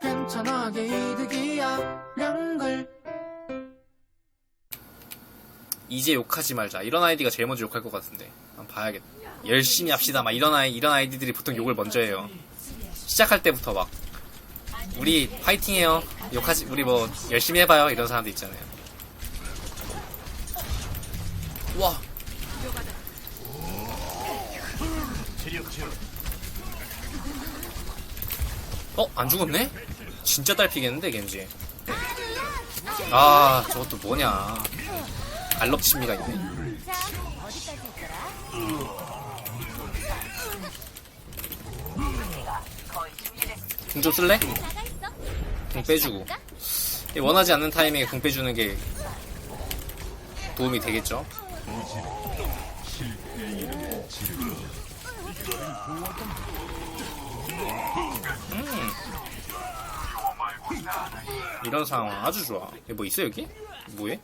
괜찮아게 이득이야 량글 이제 욕하지 말자. 이런 아이디가 제일 먼저 욕할 것 같은데. 한번 봐야겠다. 열심히 합시다. 막 이런 아이, 이런 아이디들이 보통 욕을 먼저 해요. 시작할 때부터 막. 우리 파이팅해요. 욕하지, 우리 뭐, 열심히 해봐요. 이런 사람들 있잖아요. 와. 어? 안 죽었네? 진짜 딸피겠는데, 겐지. 아, 저것도 뭐냐. 알럽치미가 있네. 궁좀 쓸래? 궁 빼주고. 원하지 않는 타이밍에 궁 빼주는 게 도움이 되겠죠? 음. 이런 상황 아주 좋아. 뭐 있어 여기? 뭐해?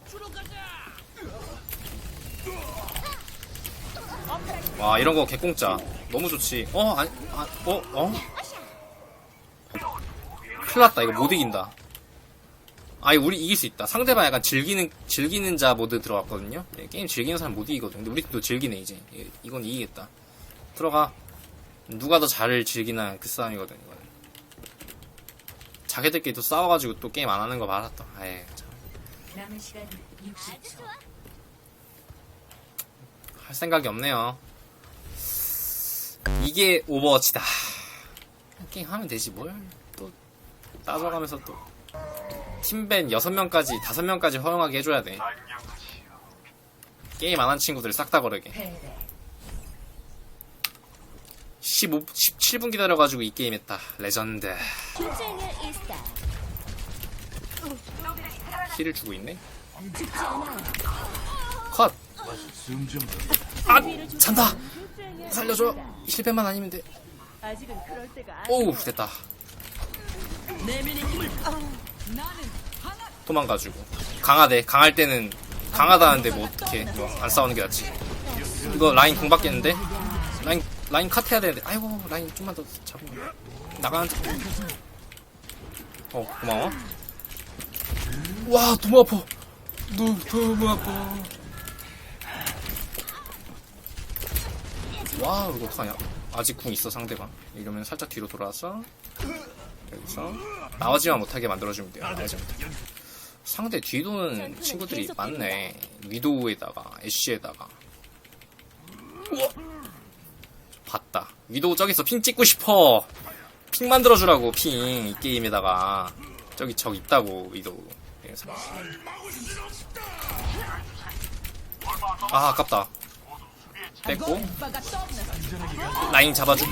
와 이런 거 개공짜 너무 좋지 어 아니 아, 어 어? 큰일 났다 이거 못 이긴다 아이 우리 이길 수 있다 상대방 약간 즐기는 즐기는 자 모드 들어갔거든요 예, 게임 즐기는 사람 못 이기거든 근데 우리 팀도 즐기네 이제 예, 이건 이기겠다 들어가 누가 더잘 즐기나 그 싸움이거든 이거는 자기들끼리 또 싸워가지고 또 게임 안 하는 거 에이 참. 남은 시간 60초. 할 생각이 없네요. 이게 오버워치다. 게임 하면 되지 뭘 또 따져가면서 또 팀밴 6명까지 5명까지 허용하게 해줘야 돼. 게임 안 한 친구들 싹 다 거르게. 패배. 15, 17분 기다려가지고 이 게임 했다. 레전드. 힐을 주고 있네. 컷. 아, 잔다. 살려줘. 힐배만 아니면 돼. 오우, 됐다. 도망가지고. 강하대. 강할 때는 강하다는데 뭐 어떻게 안 싸우는 게 낫지. 이거 라인 공 받겠는데? 라인 라인 컷 해야 되는데. 아이고 라인 좀만 더 잡으면 나가는 척. 어 고마워. 와 너무 아파. 너무 너무 아파. 와 이거 어떡하냐. 아직 궁 있어 상대방. 이러면 살짝 뒤로 돌아서 여기서 나오지만 못하게 만들어주면 돼요. 나오지 못하게. 상대 뒤 도는 친구들이 많네. 위도우에다가 애쉬에다가. 우와! 봤다. 위도우 저기서 핑 찍고 싶어. 핑 만들어주라고 핑 이 게임에다가 저기 적 있다고. 그래서. 아 아깝다. 뺐고 라인 잡아주고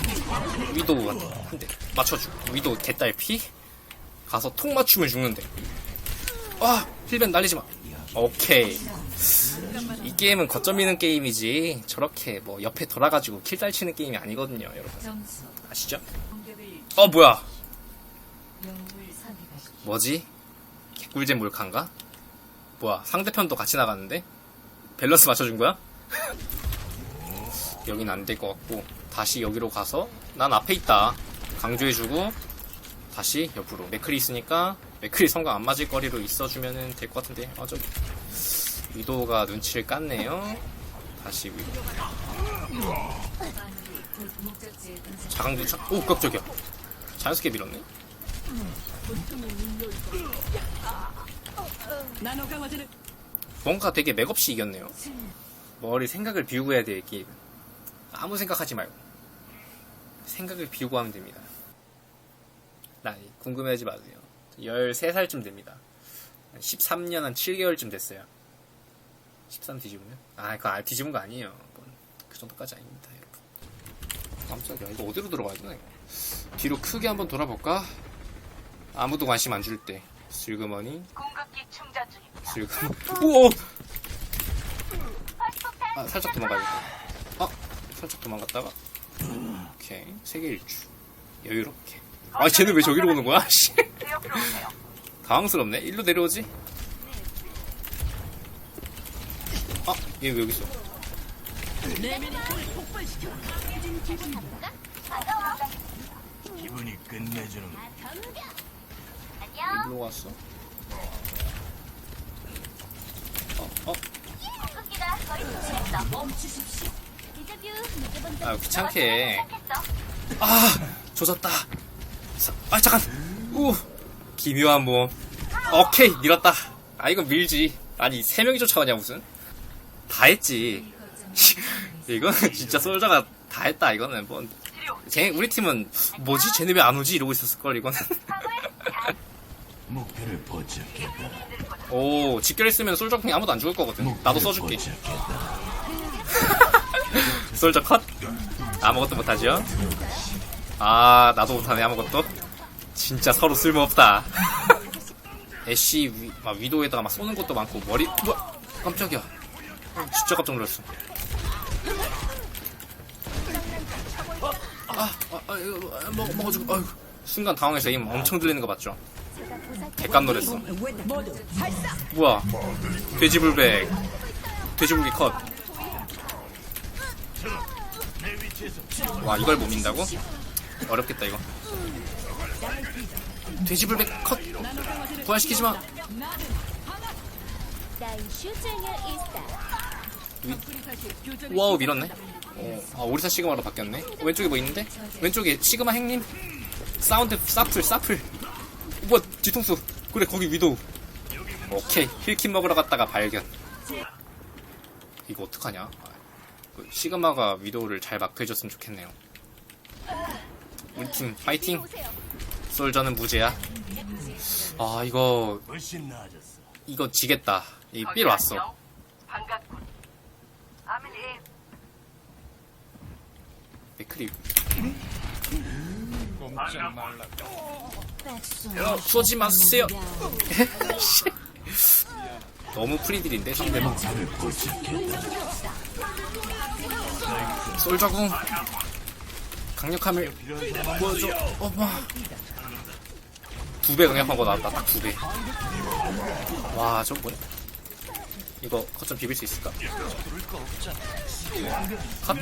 위도우 한대 맞춰주고 위도우 개딸피 가서 통 맞추면 죽는데 아 힐벤 날리지 마 오케이 이 게임은 거점 미는 게임이지 저렇게 뭐 옆에 돌아가지고 킬딸 치는 게임이 아니거든요 여러분. 아시죠? 어 뭐야. 뭐지 개꿀잼 몰카인가 뭐야 상대편도 같이 나갔는데 밸런스 맞춰준 거야? 여긴 안 될 것 같고 다시 여기로 가서 난 앞에 있다 강조해주고 다시 옆으로 맥클이 있으니까 맥클이 성과 안 맞을 거리로 있어주면 될 것 같은데 아 저기 위도가 눈치를 깠네요. 다시 도착. 자강도 차... 오 깜짝이야. 자연스럽게 밀었네. 뭔가 되게 맥없이 이겼네요. 머리 생각을 비우고 해야 돼 게임. 아무 생각하지 말고. 생각을 비우고 하면 됩니다. 나이 궁금해하지 마세요. 13살쯤 됩니다. 13년 한 7개월쯤 됐어요 13 뒤집으면? 아 그거 아, 뒤집은 거 아니에요. 뭐그 정도까지 아닙니다 여러분. 깜짝이야. 이거 어디로 들어가야 되나 이거? 뒤로 크게 한번 돌아볼까? 아무도 관심 안 줄 때. 슬그머니. 공급기 충전 중입니다. 슬금 우와! 아 살짝 도망가야겠다. 아 살짝 도망갔다가? 오케이. 세계 일주. 여유롭게. 아 쟤는 왜 저기로 오는 거야? 씨. 당황스럽네. 일로 내려오지 아 얘 왜 여기 있어 기분이 끝내주는 일로 왔어? 어, 어, 아? 귀찮게. 도착했어. 아, 조졌다. 사- 아, 잠깐. 우, 기묘한 모험. 오케이, 밀었다. 아, 이거 밀지. 아니, 세 명이 쫓아가냐, 무슨? 다 했지. 이거는 진짜 솔저가 다 했다, 이거는. 뭐, 쟤, 우리 팀은, 뭐지? 쟤네 왜 안 오지? 이러고 있었을걸, 이거는. 목표를 포착했다. 오, 직결했으면 솔저 궁이 아무도 안 죽을 거거든. 나도 써줄게. 솔저 컷. 아무것도 못하죠? 아, 나도 못하네, 아무것도. 진짜 서로 쓸모없다. 애쉬 위, 막 위도에다가 막 쏘는 것도 많고, 머리, 우와, 깜짝이야. 어, 진짜 깜짝 놀랐어. 아, 아, 아, 이거, 아, 먹, 먹어주고, 아유. 순간 당황해서 힘 엄청 들리는 거 봤죠? 개깜 놀랐어. 뭐야. 돼지불백. 돼지불기 컷. 와 이걸 못 민다고? 어렵겠다 이거 돼지불백 컷 부활시키지 마 와우 밀었네. 어, 아 오리사 시그마로 바뀌었네. 어, 왼쪽에 뭐 있는데? 왼쪽에 시그마 행님? 사운드 사플 사플. 뭐야 뒤통수. 그래 거기 위도우. 오케이 힐킨 먹으러 갔다가 발견. 이거 어떡하냐? 아, 그 시그마가 위도우를 잘 마크해줬으면 좋겠네요. 우리 팀 파이팅. 솔저는 무죄야. 아 이거. 이거 지겠다. 이 삘 왔어 반갑군. 아밀리, 맥크리 꼼짝 말라 쏘지 마세요. 씨. 너무 프리딜인데 상대방. 솔저궁 강력함을 보여줘. 어마 두배 강력한 거 나왔다. 딱 두 배 와 저거 뭐야 이거 거점 비빌 수 있을까? 컷.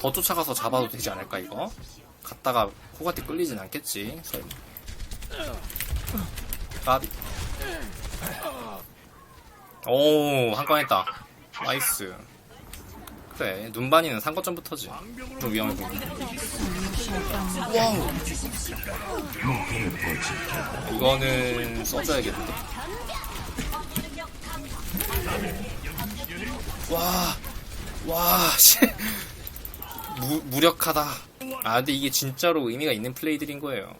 더 쫓아가서 잡아도 되지 않을까 이거? 갔다가 코가티 끌리진 않겠지 설마 까비. 오, 한건 했다. 나이스. 그래, 눈반이는 상거점부터지. 좀 위험해 보이네. 와우. 이거는 써줘야겠는데. 와, 와, 씨. 무, 무력하다. 아, 근데 이게 진짜로 의미가 있는 플레이들인 거예요.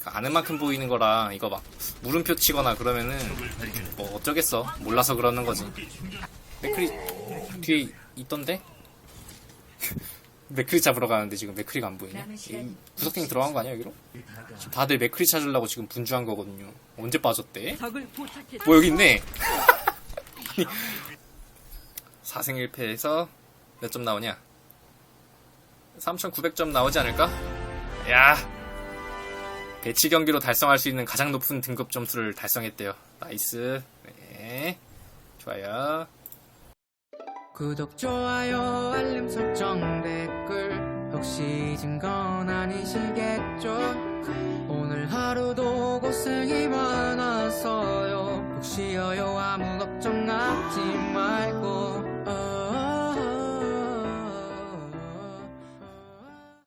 그 아는 만큼 보이는 거라, 이거 막, 물음표 치거나 그러면은, 뭐, 어쩌겠어. 몰라서 그러는 거지. 맥크리, 뒤에 있던데? 맥크리 잡으러 가는데 지금 맥크리가 안 보이네. 이 구석탱이 들어간 거 아니야, 여기로? 지금 다들 맥크리 찾으려고 지금 분주한 거거든요. 언제 빠졌대? 뭐 여기 있네. 아니, 4승 1패에서 몇 점 나오냐? 3,900점 나오지 않을까? 야! 배치 경기로 달성할 수 있는 가장 높은 등급 점수를 달성했대요. 나이스. 네. 좋아요. 구독, 좋아요, 알림 설정, 댓글 혹시 잊은 건 아니시겠죠? 오늘 하루도 고생이 많았어요 푹 쉬어요 아무 걱정 하지 말고